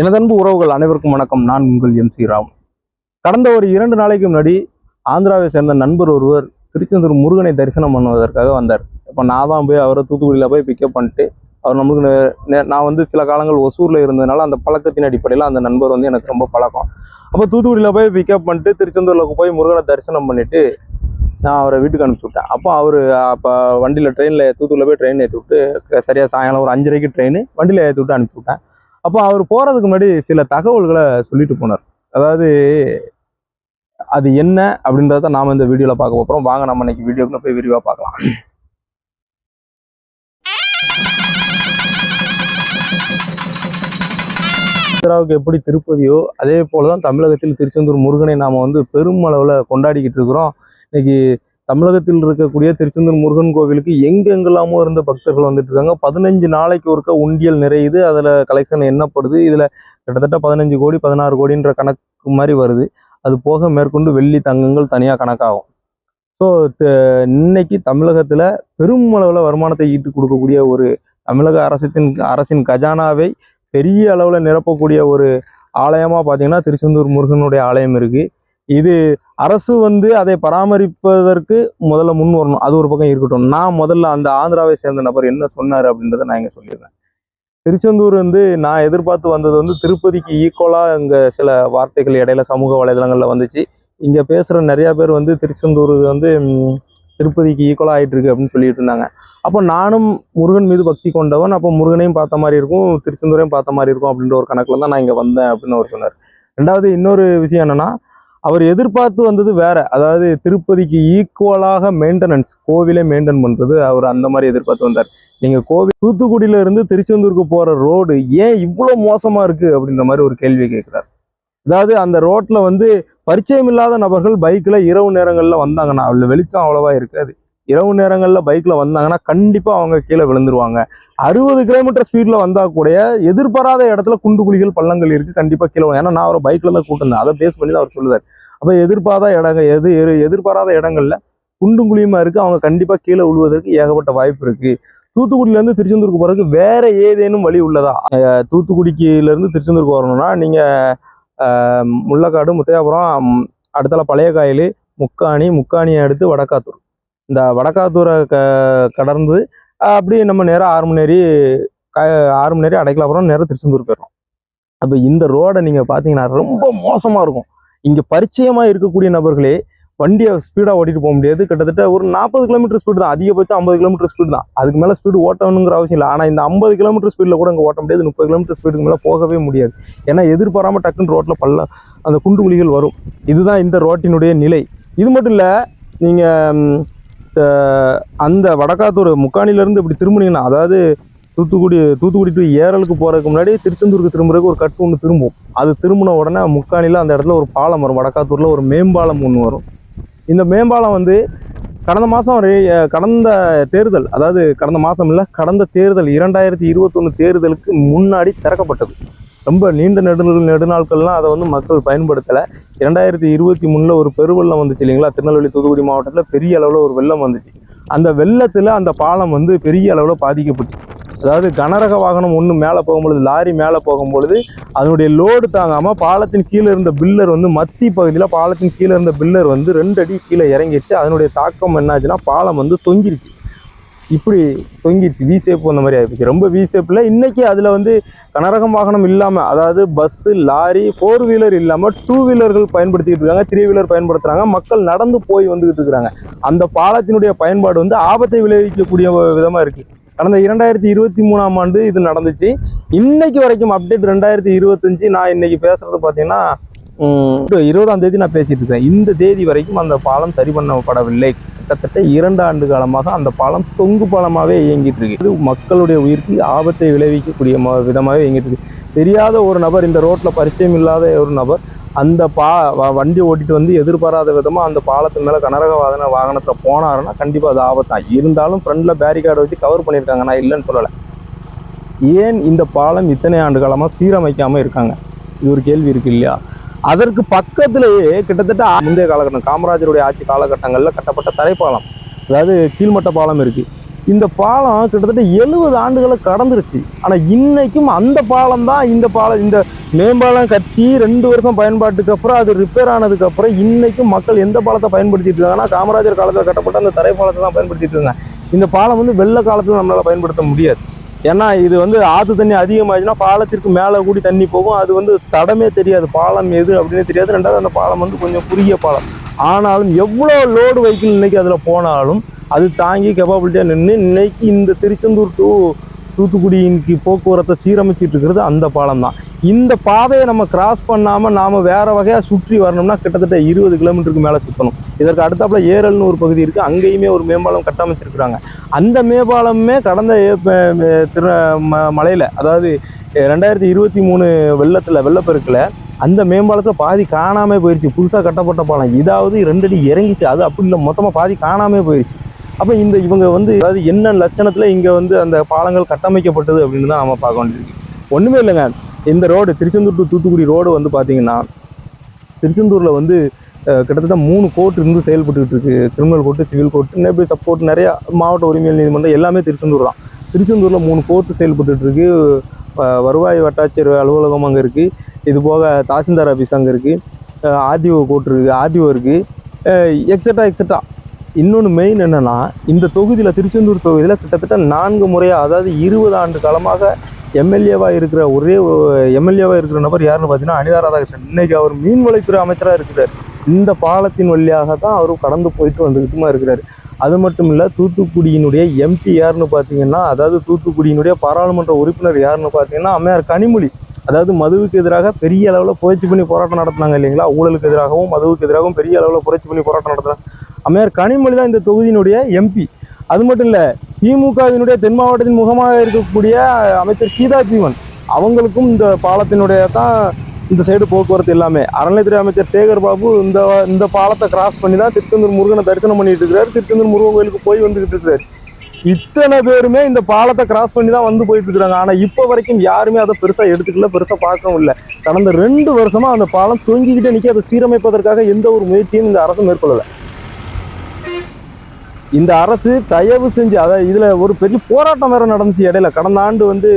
எனதன்பு உறவுகள் அனைவருக்கும் வணக்கம். நான் உங்கள் எம் சி ராம். கடந்த ஒரு இரண்டு நாளைக்கு முன்னாடி ஆந்திராவை சேர்ந்த நண்பர் ஒருவர் திருச்செந்தூர் முருகனை தரிசனம் பண்ணுவதற்காக வந்தார். இப்போ நான் தான் போய் அவரை தூத்துக்குடியில் போய் பிக்கப் பண்ணிட்டு அவர் நமக்கு நே- நான் வந்து சில காலங்கள் ஒசூரில் இருந்ததுனால அந்த பழக்கத்தின் அடிப்படையில் அந்த நண்பர் வந்து எனக்கு ரொம்ப பழக்கம். அப்போ தூத்துக்குடியில் போய் பிக்கப் பண்ணிட்டு திருச்செந்தூரில் போய் முருகனை தரிசனம் பண்ணிட்டு நான் அவரை வீட்டுக்கு அனுப்பிச்சி விட்டேன். அப்போ அவர் அப்போ வண்டியில் ட்ரெயினில் தூத்துக்குடியில் போய் ட்ரெயின் ஏற்றி விட்டு சரியாக சாயங்காலம் ஒரு அஞ்சரைக்கு ட்ரெயின் வண்டியில் ஏற்றி விட்டு அனுப்பிச்சி விட்டேன். அப்போ அவர் போகிறதுக்கு முன்னாடி சில தகவல்களை சொல்லிட்டு போனார். அதாவது அது என்ன அப்படின்றத நாம இந்த வீடியோவில் பார்க்க போகிறோம் வாங்க நம்ம இன்னைக்கு வீடியோக்குள்ள போய் விரிவாக பார்க்கலாம். ஆந்திராவுக்கு எப்படி திருப்பதியோ அதே போல தான் தமிழகத்தில் திருச்செந்தூர் முருகனை நாம் வந்து பெருமளவுல கொண்டாடிக்கிட்டு இருக்கிறோம். இன்னைக்கு தமிழகத்தில் இருக்கக்கூடிய திருச்செந்தூர் முருகன் கோவிலுக்கு எங்கெங்கெல்லாமோ இருந்த பக்தர்கள் வந்துட்டு இருக்காங்க. பதினஞ்சு நாளைக்கு ஒருக்க உண்டியல் நிறையுது. அதில் கலெக்ஷன் என்னப்படுது இதில் கிட்டத்தட்ட பதினஞ்சு கோடி பதினாறு கோடின்ற கணக்கு மாதிரி வருது. அது போக மேற்கொண்டு வெள்ளி தங்கங்கள் தனியாக கணக்காகும். ஸோ இன்னைக்கு தமிழகத்தில் பெருமளவில் வருமானத்தை ஈட்டு கொடுக்கக்கூடிய ஒரு தமிழக அரசின் அரசின் கஜானாவை பெரிய அளவில் நிரப்பக்கூடிய ஒரு ஆலயமாக பார்த்தீங்கன்னா திருச்செந்தூர் முருகனுடைய ஆலயம் இருக்குது இது அரசு வந்து அதை பராமரிப்பதற்கு முதல்ல முன் வரணும். அது ஒரு பக்கம் இருக்கட்டும். நான் முதல்ல அந்த ஆந்திராவை சேர்ந்த நபர் என்ன சொன்னார் அப்படின்றத நான் இங்கே சொல்லிடுறேன். திருச்செந்தூர் வந்து நான் எதிர்பார்த்து வந்தது வந்து திருப்பதிக்கு ஈக்குவலாக இங்கே சில வார்த்தைகள் இடையில சமூக வலைதளங்களில் வந்துச்சு. இங்கே பேசுகிற நிறையா பேர் வந்து திருச்செந்தூர் வந்து திருப்பதிக்கு ஈக்குவலாக ஆகிட்டு இருக்கு அப்படின்னு சொல்லிட்டு இருந்தாங்க. அப்போ நானும் முருகன் மீது பக்தி கொண்டவன். அப்போ முருகனையும் பார்த்த மாதிரி இருக்கும் திருச்செந்தூரையும் பார்த்த மாதிரி இருக்கும் அப்படின்ற ஒரு கணக்கில் தான் நான் இங்கே வந்தேன் அப்படின்னு அவர் சொன்னார். ரெண்டாவது இன்னொரு விஷயம் என்னென்னா அவர் எதிர்பார்த்து வந்தது வேற. அதாவது திருப்பதிக்கு ஈக்குவலாக மெயின்டெனன்ஸ் கோவிலே மெயின்டைன் பண்றது அவர் அந்த மாதிரி எதிர்பார்த்து வந்தார். நீங்க கோவில் தூத்துக்குடியில இருந்து திருச்செந்தூருக்கு போற ரோடு ஏன் இவ்வளவு மோசமா இருக்கு அப்படின்ற மாதிரி ஒரு கேள்வி கேட்கிறார். அதாவது அந்த ரோட்ல வந்து பரிச்சயம் இல்லாத நபர்கள் பைக்ல இரவு நேரங்கள்ல வந்தாங்கன்னா அதுல வெளிச்சம் அவ்வளவா இருக்காது. இரவு நேரங்களில் பைக்கில் வந்தாங்கன்னா கண்டிப்பாக அவங்க கீழே விழுந்துருவாங்க. அறுபது கிலோமீட்டர் ஸ்பீடில் வந்தால் கூட எதிர்பாராத இடத்துல குண்டு குழிகள் பள்ளங்கள் இருக்குது கண்டிப்பாக கீழே ஏன்னா நான் ஒரு பைக்கில் தான் கூட்டிருந்தேன். அதை பேஸ் பண்ணி தான் அவர் சொல்லுவார். அப்போ எதிர்பாராத இடங்கள் எது எது எதிர்பாராத இடங்கள்ல குண்டும் குழியுமா இருக்குது அவங்க கண்டிப்பாக கீழே விழுவதற்கு ஏகப்பட்ட வாய்ப்பு இருக்குது தூத்துக்குடியிலேருந்து திருச்செந்தூருக்கு போகிறதுக்கு வேறு ஏதேனும் வழி உள்ளதா? தூத்துக்குடிக்கிலேருந்து திருச்செந்தூருக்கு வரணும்னா நீங்கள் முள்ளக்காடு முத்தையாபுரம் அடுத்தால பழைய காயில் முக்காணி முக்காணியை அடுத்து வடக்காத்தூர். இந்த வடக்காத்தூரை க கடந்து அப்படியே நம்ம நேராக ஆறு மணி க ஆறு மணி நேரம் நேராக திருச்செந்தூர் போயிடும் அப்போ இந்த ரோடை நீங்கள் பார்த்தீங்கன்னா ரொம்ப மோசமாக இருக்கும். இங்கே பரிச்சயமாக இருக்கக்கூடிய நபர்களே வண்டியை ஸ்பீடாக ஓட்டிட்டு போக முடியாது. கிட்டத்தட்ட ஒரு நாற்பது கிலோமீட்டர் ஸ்பீடு தான். அதிகபட்சம் ஐம்பது கிலோமீட்டர் ஸ்பீடு தான். அதுக்கு மேலே ஸ்பீடு ஓட்டணுங்கிற அவசியம் இல்லை. ஆனால் இந்த ஐம்பது கிலோமீட்டர் ஸ்பீடில் கூட இங்கே ஓட்ட முடியாது. முப்பது கிலோமீட்டர் ஸ்பீடுக்கு மேலே போகவே முடியாது. ஏன்னா எதிர்பாராமல் டக்குன்னு ரோட்டில் பல்ல அந்த குண்டு குழிகள் வரும். இதுதான் இந்த ரோட்டினுடைய நிலை. இது மட்டும் இல்லை நீங்கள் அந்த வடக்காத்தூர் முக்காணிலேருந்து இப்படி திரும்பினீங்கன்னா அதாவது தூத்துக்குடி தூத்துக்குடி டு ஏரலுக்கு போகிறதுக்கு முன்னாடி திருச்செந்தூருக்கு திரும்புறதுக்கு ஒரு கட்டு ஒன்று திரும்பும். அது திரும்பின உடனே முக்காணியில் அந்த இடத்துல ஒரு பாலம் வரும். வடக்காத்தூரில் ஒரு மேம்பாலம் ஒன்று வரும். இந்த மேம்பாலம் வந்து கடந்த மாதம் கடந்த தேர்தல் அதாவது கடந்த மாதம் இல்லை கடந்த தேர்தல் இரண்டாயிரத்தி இருபத்தொன்று தேர்தலுக்கு முன்னாடி திறக்கப்பட்டது. ரொம்ப நீண்ட நெடு நெடுநாட்கள்லாம் அதை வந்து மக்கள் பயன்படுத்தலை. இரண்டாயிரத்தி இருபத்தி மூணில் ஒரு பெருவெள்ளம் வந்துச்சு இல்லைங்களா? திருநெல்வேலி தூத்துக்குடி மாவட்டத்தில் பெரிய அளவில் ஒரு வெள்ளம் வந்துச்சு. அந்த வெள்ளத்தில் அந்த பாலம் வந்து பெரிய அளவில் பாதிக்கப்பட்டுச்சு. அதாவது கனரக வாகனம் ஒன்று மேலே போகும்பொழுது லாரி மேலே போகும்பொழுது அதனுடைய லோடு தாங்காமல் பாலத்தின் கீழே இருந்த பில்லர் வந்து மத்தி பகுதியில் பாலத்தின் கீழே இருந்த பில்லர் வந்து ரெண்டு அடி கீழே இறங்கிடுச்சு அதனுடைய தாக்கம் என்னாச்சுன்னா பாலம் வந்து தொங்கிருச்சு. இப்படி தொங்கிருச்சு வி ஷேப் அந்த மாதிரி ஆகிப்போச்சு ரொம்ப வி ஷேப்பில் இன்றைக்கி அதில் வந்து கனரகம் வாகனம் இல்லாமல் அதாவது பஸ்ஸு லாரி ஃபோர் வீலர் இல்லாமல் டூ வீலர்கள் பயன்படுத்திக்கிட்டு இருக்காங்க. த்ரீ வீலர் பயன்படுத்துகிறாங்க மக்கள் நடந்து போய் வந்துக்கிட்டு இருக்கிறாங்க அந்த பாலத்தினுடைய பயன்பாடு வந்து ஆபத்தை விளைவிக்கக்கூடிய விதமாக இருக்குது கடந்த இரண்டாயிரத்தி இருபத்தி மூணாம் ஆண்டு இது நடந்துச்சு. இன்னைக்கு வரைக்கும் அப்டேட் ரெண்டாயிரத்தி இருபத்தஞ்சு. நான் இன்னைக்கு பேசுறது பார்த்தீங்கன்னா இருபதாம் தேதி நான் பேசிட்டு இருக்கேன். இந்த தேதி வரைக்கும் அந்த பாலம் சரி பண்ணப்படவில்லை. கிட்டத்தட்ட இரண்டு ஆண்டு காலமாக அந்த பாலம் தொங்கு பாலமாகவே இயங்கிட்டு இருக்கு. இது மக்களுடைய உயிருக்கு ஆபத்தை விளைவிக்கக்கூடிய விதமாகவே இயங்கிட்டு இருக்கு. தெரியாத ஒரு நபர் இந்த ரோட்ல பரிச்சயம் இல்லாத ஒரு நபர் அந்த பா வ- வண்டி ஓட்டிட்டு வந்து எதிர்பாராத விதமாக அந்த பாலத்து மேலே கனரக வாகன வாகனத்தில் போனாருன்னா கண்டிப்பாக அது ஆபத்தான் இருந்தாலும் ஃப்ரண்டில் பேரிகார்டு வச்சு கவர் பண்ணியிருக்காங்க நான் இல்லைன்னு சொல்லலை. ஏன் இந்த பாலம் இத்தனை ஆண்டு காலமாக சீரமைக்காமல் இருக்காங்க? இது ஒரு கேள்வி இருக்கு இல்லையா? அதற்கு பக்கத்திலேயே கிட்டத்தட்ட முந்தைய காலகட்டம் காமராஜருடைய ஆட்சி காலகட்டங்களில் கட்டப்பட்ட தரைப்பாலம் அதாவது கீழ்மட்ட பாலம் இருக்குது இந்த பாலம் கிட்டத்தட்ட எழுபது ஆண்டுகளை கடந்துருச்சு. ஆனால் இன்றைக்கும் அந்த பாலம் தான் இந்த பாலம் இந்த மேம்பாலம் கட்டி ரெண்டு வருஷம் பயன்பாட்டுக்கு அப்புறம் அது ரிப்பேர் ஆனதுக்கப்புறம் இன்றைக்கும் மக்கள் எந்த பாலத்தை பயன்படுத்திட்டு இருக்காங்கன்னா காமராஜர் காலத்தில் கட்டப்பட்ட அந்த தரைப்பாலத்தை தான் பயன்படுத்திட்டு இருக்காங்க இந்த பாலம் வந்து வெள்ள காலத்தில் நம்மளால் பயன்படுத்த முடியாது. ஏன்னா இது வந்து ஆற்று தண்ணி அதிகமாச்சுன்னா பாலத்திற்கு மேலே கூடி தண்ணி போகும். அது வந்து தடமே தெரியாது. பாலம் எது அப்படின்னு தெரியாது. ரெண்டாவது அந்த பாலம் வந்து கொஞ்சம் குறுகிய பாலம். ஆனாலும் எவ்வளோ லோடு வெஹிக்கிள் இன்றைக்கி அதில் போனாலும் அது தாங்கி கெப்பாபிலிட்டியாக நின்று இன்னைக்கு இந்த திருச்செந்தூர் டு தூத்துக்குடி இன்னைக்கு போக்குவரத்தை சீரமைச்சிட்டு இருக்கிறது அந்த பாலம் தான். இந்த பாதையை நம்ம கிராஸ் பண்ணாமல் நாம் வேறு வகையாக சுற்றி வரணும்னா கிட்டத்தட்ட இருபது கிலோமீட்டருக்கு மேலே சுற்றணும் இதற்கு அடுத்தாப்புல ஏரல்னு ஒரு பகுதி இருக்குது அங்கேயுமே ஒரு மேம்பாலம் கட்டமைச்சிருக்கிறாங்க. அந்த மேம்பாலமே கடந்த திரு ம- மலையில் அதாவது ரெண்டாயிரத்தி இருபத்தி மூணு வெள்ளத்தில் வெள்ளப்பெருக்கில் அந்த மேம்பாலத்தில் பாதி காணாமல் போயிடுச்சு புதுசாக கட்டப்பட்ட பாலம். இதாவது ரெண்டடி இறங்கிச்சு. அது அப்படி இல்லை. மொத்தமாக பாதி காணாமல் போயிடுச்சு அப்போ இந்த இவங்க வந்து அதாவது என்ன லட்சணத்தில் இங்கே வந்து அந்த பாலங்கள் கட்டமைக்கப்பட்டது அப்படின்னு தான் நம்ம பார்க்க வேண்டியிருக்கு ஒன்றுமே இல்லைங்க. இந்த road Tiruchendur to Thoothukudi road வந்து பார்த்தீங்கன்னா திருச்செந்தூரில் வந்து கிட்டத்தட்ட மூணு கோர்ட் இருந்து செயல்பட்டுக்கிட்டு இருக்குது கிரிமினல் கோர்ட்டு சிவில் கோர்ட்டு நேபி சப்போர்ட் நிறையா மாவட்ட உரிமையல் நீதிமன்றம் எல்லாமே திருச்செந்தூர் தான். திருச்செந்தூரில் மூணு கோர்ட்டு செயல்பட்டு இருக்கு. வருவாய் வட்டாட்சியர் அலுவலகம் அங்கே இருக்குது இது போக தாசில்தார் ஆஃபீஸ் அங்கே இருக்குது ஆர்டிஓ கோர்ட் இருக்குது ஆர்டிஓ இருக்குது எக்ஸட்ரா எக்ஸட்ரா இன்னொன்று மெயின் என்னென்னா இந்த தொகுதியில் திருச்செந்தூர் தொகுதியில் கிட்டத்தட்ட நான்கு முறையாக அதாவது இருபது ஆண்டு காலமாக எம்எல்ஏவாக இருக்கிற ஒரே எம்எல்ஏவாக இருக்கிற நபர் யாருன்னு பார்த்தீங்கன்னா அனிதா ராதாகிருஷ்ணன். இன்னைக்கு அவர் மீன்வளத்துறை அமைச்சராக இருக்கிறார். இந்த பாலத்தின் வழியாக தான் அவர் கடந்து போயிட்டு வந்துக்கிட்டுமா இருக்கிறார். அது மட்டும் இல்லை தூத்துக்குடியினுடைய எம்பி யாருன்னு பார்த்தீங்கன்னா அதாவது தூத்துக்குடியினுடைய பாராளுமன்ற உறுப்பினர் யாருன்னு பார்த்தீங்கன்னா அம்மையார் கனிமொழி. அதாவது மதுவுக்கு எதிராக பெரிய அளவில் புரட்சி பண்ணி போராட்டம் நடத்தினாங்க இல்லைங்களா? ஊழலுக்கு எதிராகவும் மதுவுக்கு எதிராகவும் பெரிய அளவில் புரட்சி பண்ணி போராட்டம் நடத்துனாங்க. அம்மையார் கனிமொழி தான் இந்த தொகுதியினுடைய எம்பி அது மட்டும் இல்லை திமுகவினுடைய தென் மாவட்டத்தின் முகமாக இருக்கக்கூடிய அமைச்சர் கீதா ஜீவன் அவங்களுக்கும் இந்த பாலத்தினுடைய தான் இந்த சைடு போக்குவரத்து எல்லாமே. அறநிலைத்துறை அமைச்சர் சேகர் பாபு இந்த இந்த பாலத்தை கிராஸ் பண்ணி தான் திருச்செந்தூர் முருகனை தரிசனம் பண்ணிட்டு இருக்கிறார். திருச்செந்தூர் முருகன் கோயிலுக்கு போய் வந்துகிட்டு இருக்கிறார். இத்தனை பேருமே இந்த பாலத்தை கிராஸ் பண்ணி தான் வந்து போயிட்டு இருக்கிறாங்க. ஆனால் இப்போ வரைக்கும் யாருமே அதை பெருசாக எடுத்துக்கல பெருசாக பார்க்கவும் இல்லை. கடந்த ரெண்டு வருஷமாக அந்த பாலம் தொங்கிக்கிட்டே நிற்க அதை சீரமைப்பதற்காக எந்த ஒரு முயற்சியும் இந்த அரசு மேற்கொள்ளலை. இந்த அரசு தயவு செஞ்சு அதாவது இதில் ஒரு பெரிய போராட்டம் வேற நடந்துச்சு இடையில. கடந்த ஆண்டு வந்து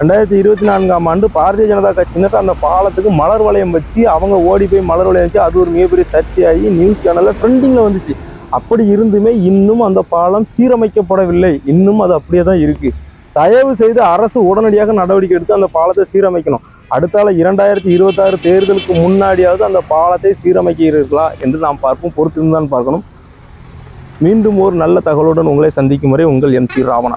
ரெண்டாயிரத்தி இருபத்தி நான்காம் ஆண்டு பாரதிய ஜனதா கட்சியினர் அந்த பாலத்துக்கு மலர் வளையம் வச்சு அவங்க ஓடி போய் மலர் வளையம் வச்சு அது ஒரு மிகப்பெரிய சர்ச்சையாகி நியூஸ் சேனலில் ட்ரெண்டிங்கில் வந்துச்சு. அப்படி இருந்துமே இன்னும் அந்த பாலம் சீரமைக்கப்படவில்லை. இன்னும் அது அப்படியே தான் இருக்குது தயவு செய்து அரசு உடனடியாக நடவடிக்கை எடுத்து அந்த பாலத்தை சீரமைக்கணும். அடுத்தால இரண்டாயிரத்தி இருபத்தாறு தேர்தலுக்கு முன்னாடியாவது அந்த பாலத்தை சீரமைக்கிறீர்களா என்று நாம் பார்ப்போம் பொறுத்திருந்து தான் பார்க்கணும். மீண்டும் ஒரு நல்ல தகவலுடன் உங்களை சந்திக்கும் வரை உங்கள் எம் சி ராவணா.